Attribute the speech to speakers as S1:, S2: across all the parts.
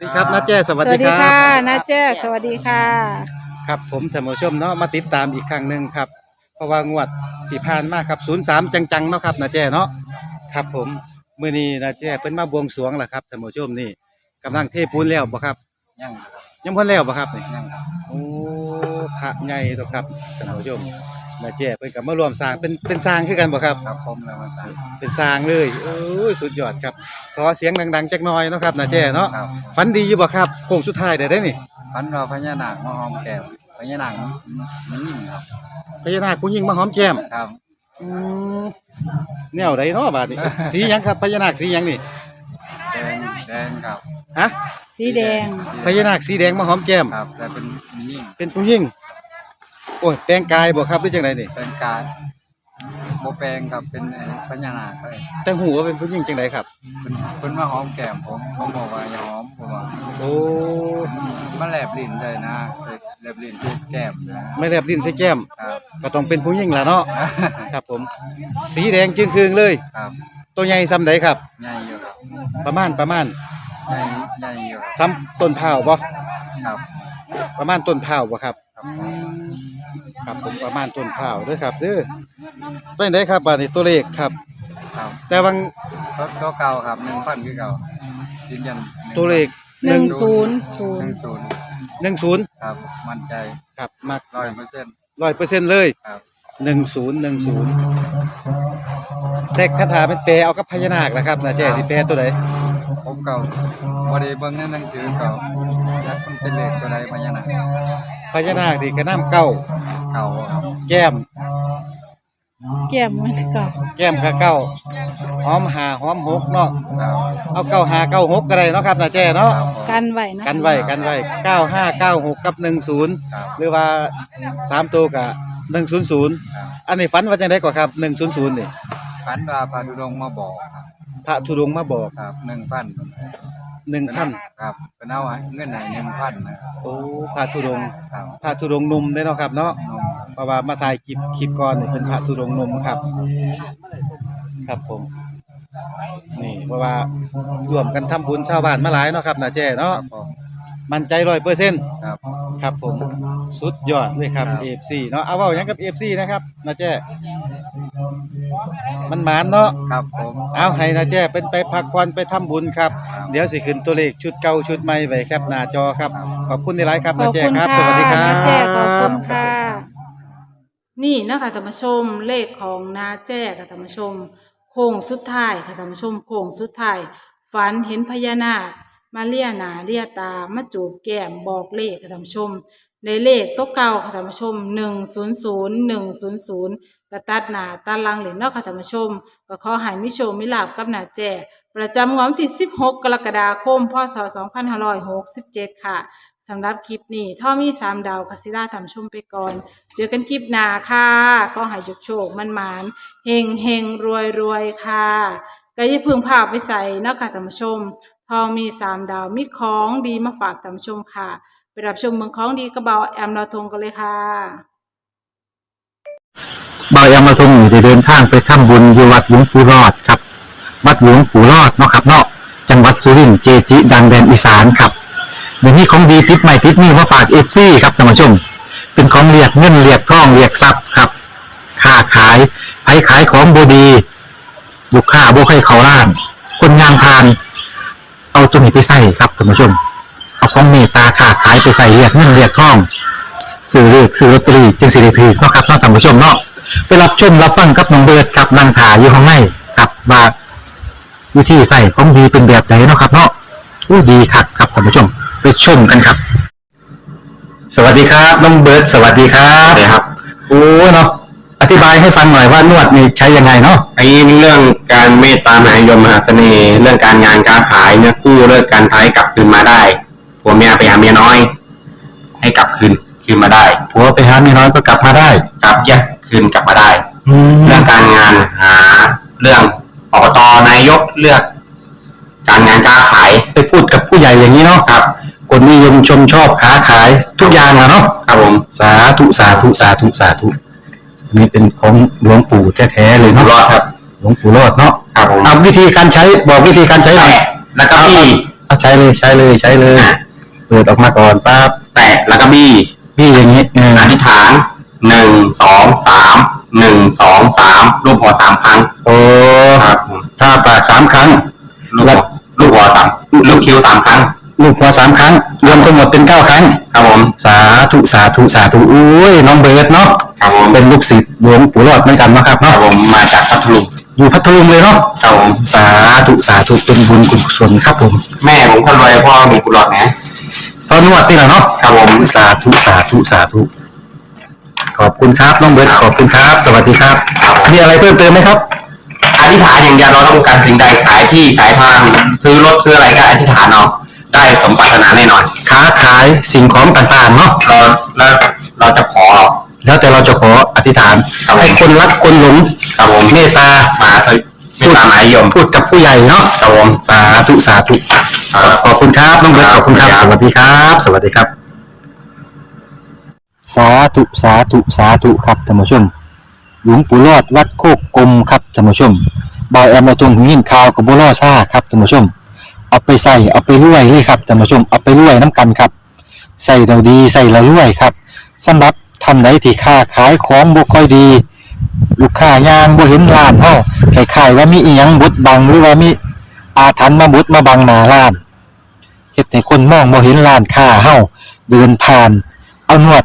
S1: สวัสดีครับน้าแจ้ส
S2: ส
S1: วัส
S2: วั
S1: ดี
S2: สดี
S1: ครั
S2: ค่ะ
S1: บ
S2: นาแจ้สวัสดีค่ะ
S1: ครับ ผมท่านผู้ชมเนาะมาติดตามอีกครั้งหนึ่งครับ เพราะว่างวดที่ผ่านมาครับ03จังๆเนาะครับน้าแจ้เนาะครับ ผมมื้อนี้น้าแจ้เพิ่นมาบวงสรวงแล้วครับท่านผู้ชมนี่กำลังเทปูนแล้วบ่ครับ
S3: ยังครับ
S1: ยังพ่นแล้วบ่ครับนี่
S3: ยังครับ
S1: โอ้พระใหญ่ตัวครับท่านผู้ชม น้าแจ้เพิ่นก็มาร่วมสร้างเป็นเป็นสร้างคือกันบ่ครับ
S3: ครับผมแล้วมาสั่ง
S1: เป็นสร้างเลยโอ้ยสุดยอดครับขอเสียงดังๆจักหน่อยเนาะครับน้าแจ้เนาะ
S3: ครับ
S1: ฝันดีอยู่บ่ครับโค้งสุดท้ายได้ได้นี่
S3: พันเราพญานาคมาหอมแก้มพญานาคมันยิ่งครับ
S1: พญานาคผู้หญิงมาหอมแก้ม
S3: ครับ
S1: อืมแนวใดเนาะบาดนี้ สีหยังครับพญานาคสีหยังนี่
S3: แดงแดงครับ
S1: ฮะ
S2: สีแดง
S1: พญานาคสีแดงมาหอมแก้ม
S3: ครับแต่เป็นมันยิ่ง
S1: เป็นผู้หญิง โอ้ยแต่งกายบ่ครับหรือจังไดนี่
S3: เป็นการโมแปลงครับเป็นไอ้พญานาคเลย
S1: แต่งหูว่าเป็นผู้หญิงจังไดครับ
S3: เป็นเป็นมาหอมแก้มผมผมบอกว่าอย่าหอมผมว่า
S1: โอ้
S3: มันแลบลิ้นเลยนะแลบลิ้นที่แก้มนะ
S1: ไม่แลบดินใส่แก้ม
S3: ครับ
S1: ก็ต้องเป็นผู้หญิงล่ะเนาะครับ ผม สีแดงจึงคืงเลย
S3: ครับ
S1: ตัวใหญ่ซ้ำใดครับ
S3: ใหญ่อยู่ครับ
S1: ประมาณประมาณ
S3: ใหญ่ใหญ่อยู่ครับ
S1: ซ้ำต้นเผาวบ่
S3: ครับ
S1: ประมาณต้นเผาวบ่ครับ
S3: ครับผม
S1: ครับผมประมาณต้นเผาวเด้อครับเด้อเป็นไดครับบาดนี้ตัวเลขครับ
S3: ครับ
S1: แต่บาง
S3: ตัวตัวเก่าครับหนึ่งพันคือเก่ายืนยัน
S1: ตัวเลข
S2: หนึ่งศูนย์ศู
S3: ห
S2: น
S3: นึ่
S2: ย์
S3: งศูนย์
S1: หนึ่งศูนย์
S3: ครับ มั่นใจ
S1: ครับมัก
S3: ร้อยเปอร์เซ็นต์
S1: ร้อยเปอร์เซ็นต์เลย
S3: ครับ
S1: หนึ่งศูนย์หนึ่งศูนย์แต่คาถาเป็นแปลเอากับพญานาคนะครับนะแจ้สิแปลตัวไหน
S3: ผมเก่าบริเบิ้งในหนังสือเก่ายักษ์มันเป็นเลขตัวใดพญานาค
S1: พญานาคดีกระน้ำเก้า
S3: เก่าครับ
S1: แก้ม
S2: แก้มมันกับ
S1: แก้มกะเก้าหอมหาหอมหกเนาะ
S3: ครับ
S1: เอาเก้าหาเก้าหกก็ได้เนาะครับนะแจ้เนาะ
S3: ครับผม
S2: กันไหวนะ
S1: กันไว้กันไว้เก้าห้าเก้าหกกับหนึ่งศูนย์
S3: ครับ
S1: หรือว่าสามตัวกับหนึ่งศูนย์ศูนย์
S3: ครับ
S1: อันนี้ฝันว่าจังไดก่อนครับหนึ่งศูนย์ศูนย์นี่
S3: พันวาพาดุดงค์มาบอกครับ
S1: พระธุดงค์มาบอก
S3: ครับหนึ่งพัน
S1: หนึ่งพัน
S3: ครับเป็นเอาเงินไหนหนึ่งพันนะครับ
S1: โอ้พระธุดงค์
S3: ครับ
S1: พระธุดงค์หนุ่มได้เนาะครับเนาะ
S3: นม
S1: เพราะว่ามาถ่ายคลิปคลิปก่อนนี่เป็นพระธุดงค์หนุ่มครับ ครับผม นี่เพราะว่ารวมกันทำบุญชาวบ้านมาหลายเนาะครับนาแจ้เนาะ
S3: ครับผม
S1: มั่นใจร้อยเปอร์เซ็นต์
S3: ครับ
S1: ครับผมสุดยอดเลยครับ
S3: ครับ
S1: FC เนาะเอาเว้าหยังกับ FC นะครับนาแจ้ มันหมานเนาะ
S3: ครับผม
S1: เอาให้นาแจ้เป็นไปพักผ่อนไปทำบุญครับ
S3: ครับ
S1: เดี๋ยวสิขึ้นตัวเลขชุดเก่าชุดใหม่ไว้แคปหน้าจอครับ ขอบคุณที่ไลฟ์ครับ
S2: ข
S1: นา
S2: อบ
S1: แจ้
S2: คุณ
S1: ครับ
S2: ค่ะ
S1: สวัสดีครับ
S2: นาแจ้ขอบคุณค่ะ นี่นะคะท่านผู้ชมเลขของนาแจ้ค่ะท่านผู้ชม โค้งสุดท้ายค่ะท่านผู้ชมโค้งสุดท้ายฝันเห็นพญานาค มาเลียหนาเลียตามาจูบแก้มบอกเลขค่ะท่านผู้ชม ในเลขตัวเก่าค่ะท่านผู้ชมหนึ่งศูนย์ศูนย์หนึ่งศูนย์ศูนย์ กระตัดหนาตัดหลังเหรียญเนาะค่ะท่านผู้ชมก็ขอให้มิโชมิลาบกับหนาแจประจำงวดวันที่ 16 กรกฎาคม พศ 2567 ค่ะสำหรับคลิปนี้ถ้ามีสามดาวคาสิล่าทำชมไปก่อน เจอกันคลิปหน้าค่ะ ก็ให้โชคมันมานเฮงเฮงรวยรวยค่ะก็อย่าพึ่งพาพไปใส่เนาะค่ะท่านผู้ชมทองมีสามดาวมีของดีมาฝากท่านผู้ชมค่ะ ไปรับชมเมืองของดีกระเบาแอมเราทงกันเลยค่ะ
S4: บายามาทรงอยู่ได้เดินทางไปทำบุญที่วัดหลวงปู่รอดครับ วัดหลวงปู่รอดเนาะครับเนาะจังหวัดสุรินทร์เจจิ ดังแดนอีสานครับเดี๋ยวนี้ของดีติดใหม่ติดนี่มาฝากเอฟซีครับท่านผู้ชม เป็นของเรียกเงินเรียกทองเรียกทรัพย์ครับค้าขายไผขายของบดีลูกค้าบ่ให้เขาล้าน คนงามพาน เอาตัวนี้ไปใส่ครับท่านผู้ชม เอาของเมตตาค้าขายไปใส่เรียกเงินเรียกทองซื้อเลขซื้อลอตเตอรี่จึงสิริพีเนาะครับเนาะท่านผู้ชมเนาะ ไปรับชมรับฟังกับน้องเบิร์ดกับนางถาอยู่ข้างในกับว่าวิธีใส่ของดีเป็นแบบไหนเนาะครับเนาะอู้ดีคักครับท่านผู้ชมไปชมกันครับ สวัสดีครับน้องเบิร์ดสวัสดีครับสวัสดีครับโอ้เนาะอธิบายให้ฟังหน่อยว่านวดนี่ใช้ยังไงเนาะ
S5: ไอ้เรื่องการเมตตามหานิยมมหาเสน่ห์เรื่องการงานการขายเนี่ยกู้เลิกการท้ายกลับคืนมาได้ผัวเมียไปหาเมียน้อย ให้กลับคืนคืนมาได้
S4: ผัวไปหาเมียน้อยก็กลับมาได้
S5: กลับแยก คืนกลับมาได้
S4: แล้
S5: เรื่
S4: ว
S5: องการงานหาเรื่องอบตนายกเลือก การงานการขาย
S4: ไปพูดกับผู้ใหญ่อย่างนี้เนาะ
S5: ครับ
S4: คนนิยมชมชอบค้าขายทุกอย่างอะเนาะ
S5: ครับผม
S4: สาธุสาธุสาธุสาธุอันนี้เป็นของหลวงปู่แท้ๆเลย
S5: อยู่
S4: เนาะ
S5: รอดครับ
S4: หลวงปู่รอดเนาะ
S5: ครับผม
S4: เอาวิธีการใช้บอกวิธีการใช้หน่อย
S5: แตะแล้วก็บี้
S4: เอาใช้เลยใช้เลยใช้เลยเปิดออกมาก่อนปั๊บ
S5: แตะแล้วก็บี้
S4: พี่อย่างนี้เออ
S5: อธิษฐาน หนึ่งสองสามหนึ่งสองสามรูปหัวสามครั้ง
S4: โอ้
S5: ครับผม
S4: ถ้าปากสามครั้ง
S5: ลูกหัวลูกหัวสามลูกคิ้วสามครั้ง
S4: ลูกหัวสามครั้ง รวมทั้งหมดเป็นเก้าครั้ง
S5: ครับผม
S4: สาธุสาธุสาธุอุ้ยน้องเบิร์ดเนาะ
S5: ครับผม
S4: เป็นลูกศิษย์หลวงปู่รอดเหมือนกันเนาะครับ
S5: ครับ
S4: เนาะ
S5: ผมมาจากพัทลุง
S4: อยู่พัทลุงเลยเนาะ
S5: ครับผม
S4: สาธุสาธุเป็นบุญกุศลครับผม
S5: แม่ผมคนรวยพ่อมีกุหลาบนะ
S4: ตอนนวดนี่แหละเนาะ
S5: ครับผม
S4: สาธุสาธุสาธุ ขอบคุณครับน้องเบิร์ดขอบคุณครับ สวัสดีครับ มีอะไรเพิ่มเติมไหมครับ
S5: อธิษฐานอย่างเดียวเราต้องการสิ่งใดขายที่ขายทางซื้อรถซื้ออะไรก็อธิษฐานเอาได้สมปรารถนาแน่นอน
S4: ค้าขายสิ่งของต่างๆเนาะ
S5: เราแล้วเราจะขอ
S4: แล้วแต่เราจะขออธิษฐาน
S5: ครับผม
S4: ให้คนรักคนหลง
S5: ครับผม
S4: เมตตา
S5: มาสวิไม่ตามหมายยม
S4: พูดกับผู้ใหญ่เนาะ
S5: ครับผม
S4: สาธุสาธุขอบคุณครับน้องเบิร์ตขอบคุณครับ สวัสดีครับ สวัสดีครับ สาธุสาธุสาธุครับท่านผู้ชม หลวงปู่รอดวัดโคกกลมครับท่านผู้ชมบอยแอมมาตรงหินข่าวกับบัวล่อซ่าครับท่านผู้ชม เอาไปใส่เอาไปรวยเลยครับท่านผู้ชมเอาไปรวยน้ำกันครับใส่เราดีใส่เรารวยครับสำหรับท่านใดที่ค้าขายของบ่ค่อยดี ลูกค้ายางบ่เห็นร้านเฮาคล้ายๆว่ามีอีหยังบดบังหรือว่ามีอาถรรพ์มาบดมาบังหน้าร้านเฮ็ดให้คนมองบ่เห็นร้านค้าเฮาเดินผ่าน เอาหนวด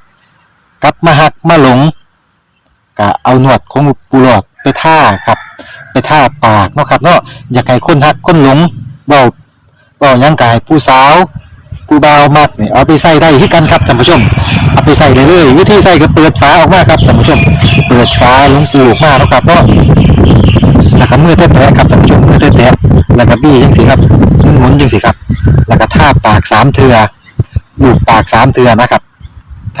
S4: กลับมาหักมาหลงก็เอาหนวดของปูหลอดไปท่าครับ ไปท่าปากเนาะครับเนาะอยากให้คนหักคนหลงเบาเบาหยังกายผู้สาวผู้บ่าวมักนี่เอาไปใส่ได้ที่กันครับท่านผู้ชม เอาไปใส่เลยเลยวิธีใส่ก็เปิดฝาออกมาครับท่านผู้ชม เปิดฝาลงปูออกมาเนาะครับเนาะแล้วก็มือแตะๆครับท่านผู้ชมมือแตะๆแล้วก็บี้จังสิครับหมุนๆจังสิครับ แล้วก็ท่าปากสามเทือลูบปากสามเทือนะครับ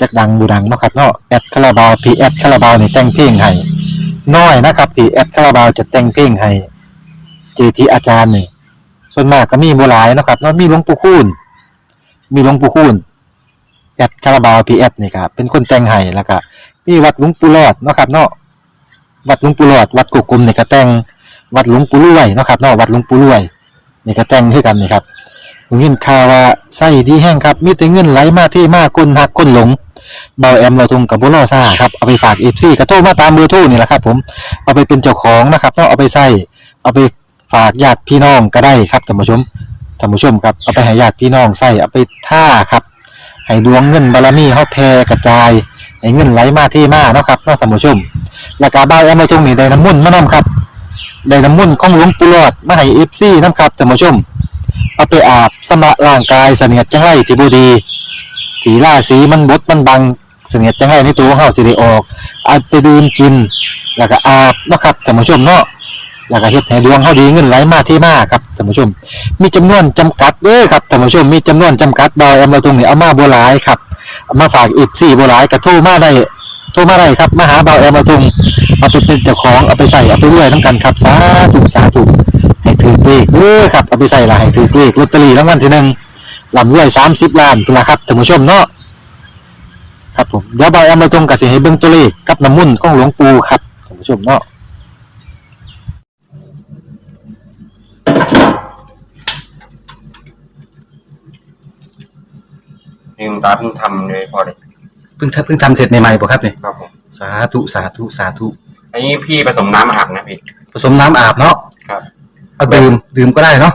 S4: จักดังบูดังเนาะครับเนาะแอดคาราบาวพีแอดคาราบาวนี่แต่งเพลงให้น้อยนะครับที่แอดคาราบาวจะแต่งเพลงให้เจทีอาจารย์นี่ส่วนมากก็มีบ่หลายเนาะครับเนาะมีหลวงปู่คูณมีหลวงปู่คูณแอดคาราบาวพีแอดนี่ครับเป็นคนแต่งให้แล้วก็มีวัดหลวงปู่รอดเนาะครับเนาะวัดหลวงปู่รอด วัดกุกกลมนี่ก็แต่งวัดหลวงปู่รวยเนาะครับเนาะวัดหลวงปู่รวยนี่ก็แต่งคือกันนี่ครับผมยินข่าวว่าไส้ดีแห้งครับมีแต่เงินไหลมาที่มากคนหักคนหลง เบาแอมเราทุงกับบุรอซ่าครับเอาไปฝากเอฟซีกระโทรมาตามเบอร์โทรนี่แหละครับผมเอาไปเป็นเจ้าของนะครับต้องเอาไปใส่เอาไปฝากญาติพี่น้องก็ได้ครับท่านผู้ชมท่านผู้ชมครับเอาไปให้ญาติพี่น้องใส่เอาไปท่าครับให้ดวงเงินบารมีเขาแผ่กระจายให้เงินไหลมาที่มาเนาะครับเนาะท่านผู้ชมแล้วก็เบาแอมเราทุงนี่ได้น้ำมุ่นมานํครับได้น้ำมุ่นของหลวงปู่หลอดมาให้เอฟซีนํครับท่านผู้ชมเอาไปอาบสำระร่างกายเสนียดจังไรที่บูดี สีล่าสีมันบดมันบังเสนียดจังไรในตัวของเฮาสิได้ออกเอาไปดื่มกิน แล้วก็อาบเนาะครับท่านผู้ชมเนาะแล้วก็เฮ็ดให้ดวงเฮาดีเงินไหลมาที่มาครับท่านผู้ชม มีจำนวนจำกัดเด้อครับท่านผู้ชมมีจำนวนจำกัดดอยเอามาตรงนี้เอามาบ่หลายครับเอามาฝากอีก4บ่หลายก็โทรมาได้โทรมาได้ครับมาหาเบาแอมมาตรงเอาไปเป็นเจ้าของเอาไปใส่เอาไปรวยนํกันครับสาธุสาธุให้ถือเลขเด้อครับเอาไปใส่ละให้ถือเลขลอตเตอรี่รางวัลที่หนึ่ง ลำรวยสามสิบล้านเป็นละครับท่านผู้ชมเนาะครับผมเดี๋ยวบอยเอามาตรงกับสิให้เบิ่งตัวเลขกับน้ำมุ่นต์ของหลวงปู่ครับท่านผู้ชมเนาะ
S5: นี่คุณตาเพิ่งทำเลยพอเลย
S4: เพิ่งเพิ่งทำเสร็จใหม่ๆป่ะครับเนี่ย
S5: ครับผม
S4: สาธุสาธุสาธุ
S5: อันนี้พี่ผสมน้ำอาบนะพี่
S4: ผสมน้ำอาบเนาะ
S5: ครับ
S4: เอาดื่มดื่มก็ได้เนาะ